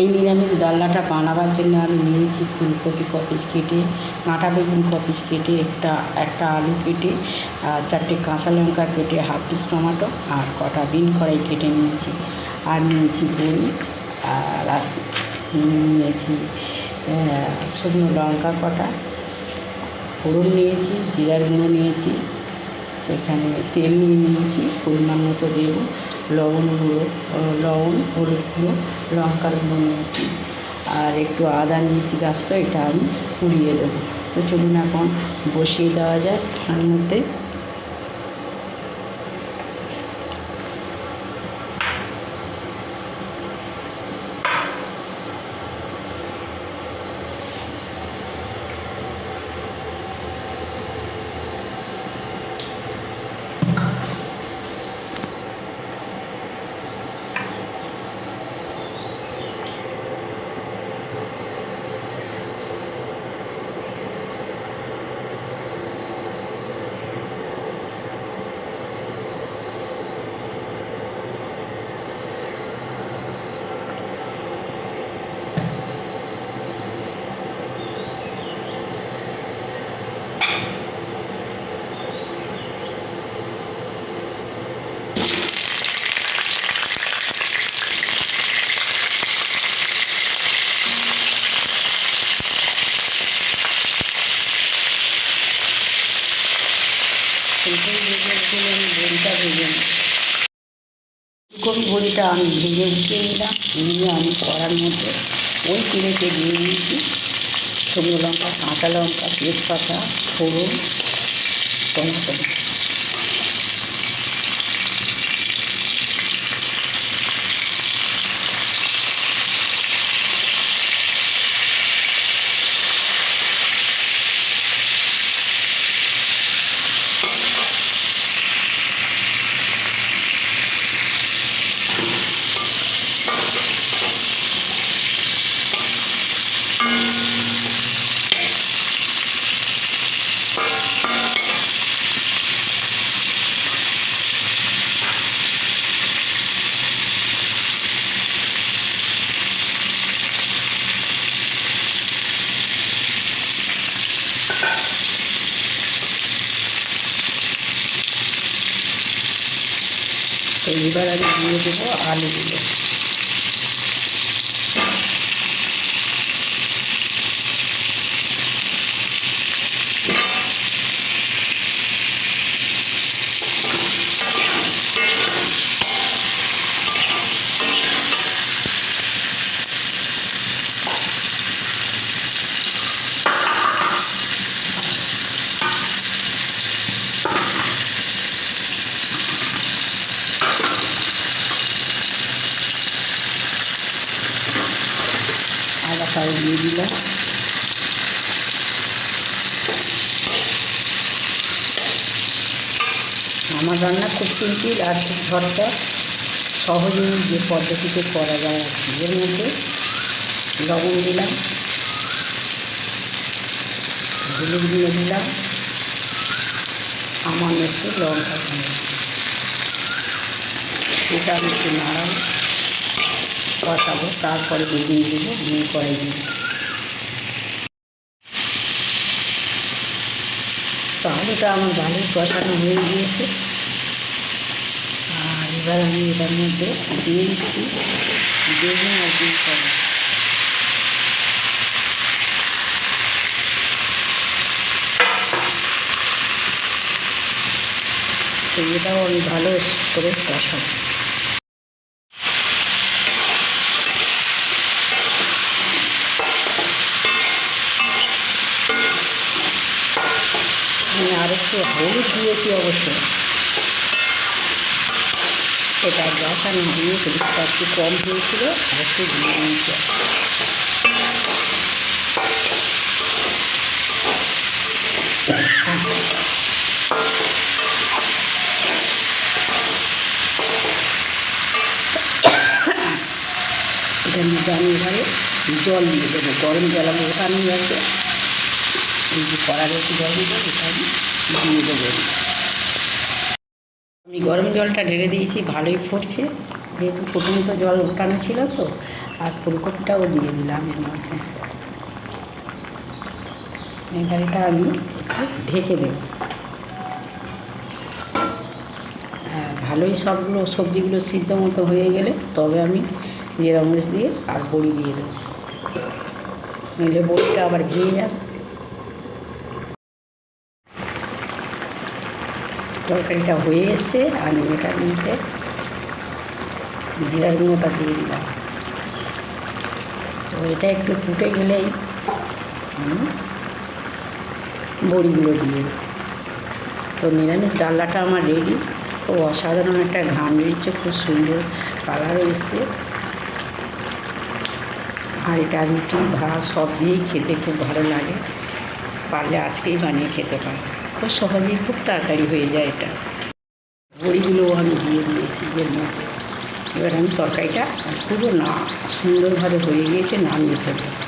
এই নিরামিষ ডালনাটা বানাবার জন্য আমি নিয়েছি ফুলকপি কপিস কেটে, কাঁটা বেগুন কপিস কেটে, একটা একটা আলু কেটে, আর চারটে কাঁচা লঙ্কা কেটে, হাফ পিস টমাটো আর কটা বিন কড়াই কেটে নিয়েছি। আর নিয়েছি বড়ি, আর নিয়েছি শুকনো লঙ্কা কটা, ফোড়ন নিয়েছি, জিরার গুঁড়ো নিয়েছি, এখানে তেল নিয়ে নিয়েছি, পরিমাণ মতো দেবো। লবণ গুঁড়ো লবণ, হলুদ গুঁড়ো, লঙ্কার গুঁড়ো নিয়েছি। আর একটু আদা নিয়েছি গাছটা, এটা আমি পুড়িয়ে দেবো। তো চলুন এখন বসিয়ে দেওয়া যায় তার ফুলকপি ভেজে উঠিয়ে আমি বড়িটা ভেজে নিই ফুলকপি বড়িটা আমি ভেজে উঠিয়ে নিলাম নিয়ে আমি কড়ার মধ্যে ওই তেলেতে দিয়ে দিয়েছি। শুকনো লঙ্কা, কাঁচা লঙ্কা, তেজপাতা, ফোড়ন, টমেটো। এবার আমি দিয়ে দেবো আলুগুলো। ফাল দিয়ে দিলাম। আমার রান্না খুব সিম্পল আর খুব ঝটপট। সহজেই যে পদ্ধতিতে করা যায় আর কি। এর মধ্যে লবণ দিলাম। হলুদ দিয়ে দিলাম। আমার একটু লঙ্কা দিয়ে সেটা আমি একটু নাড়াম কষাবো তারপরে বেগুন দেবো, দিয়ে করে দিই তো আলুটা আমার ভালোই কষানো হয়ে গিয়েছে। আর এবার আমি এটার মধ্যে দিয়ে দিচ্ছি। বেগুন আর দিয়ে করে তো এটাও আমি ভালো করে কষাবো আমি আর একটু হলুদ দিয়েছি অবশ্য। সেটা গ্যাসা নামিয়ে হলুদটা একটু কম হয়েছিল, আর একটু দিয়ে এটার মধ্যে আমি জল দিয়ে দেবো, গরম জল আমি ওখানে নিয়ে আসব এই যে জল এটা আমি আমি গরম জলটা ঢেলে দিয়েছি ভালোই ফুটছে। যেহেতু ফুটন্ত জল ওঠানো ছিল তো আর ফুলকপিটাও দিয়ে দিলাম এর মধ্যে। এবার এটা আমি ঢেকে দেব। হ্যাঁ, ভালোই সবগুলো সবজিগুলো সিদ্ধ মতো হয়ে গেলে তবে আমি জিরা মরিচ দিয়ে আর বড়ি দিয়ে দেবো। নইলে বড়িটা আবার ভেঙে যাবে। তরকারিটা হয়ে এসছে আমি এটার মধ্যে জিরার গুঁড়োটা দিয়ে দিলাম তো এটা একটু ফুটে গেলেই বড়িগুলো দিয়ে। তো নিরামিষ ডাল্লাটা আমার রেডি তো অসাধারণ একটা ঘাম বেরিয়েছে খুব সুন্দর কালারও এসছে আর এটা রুটি ভাত সব দিয়েই খেতে খুব ভালো লাগে পারলে আজকেই বানিয়ে খেতে পারি খুব সহজেই খুব তাড়াতাড়ি হয়ে যায় এটা। বড়িগুলোও আমি দিয়ে দিয়েছি এর মধ্যে। এবার আমি তরকারিটা পুরো না, সুন্দরভাবে হয়ে গিয়েছে, নামিয়ে ফেলব।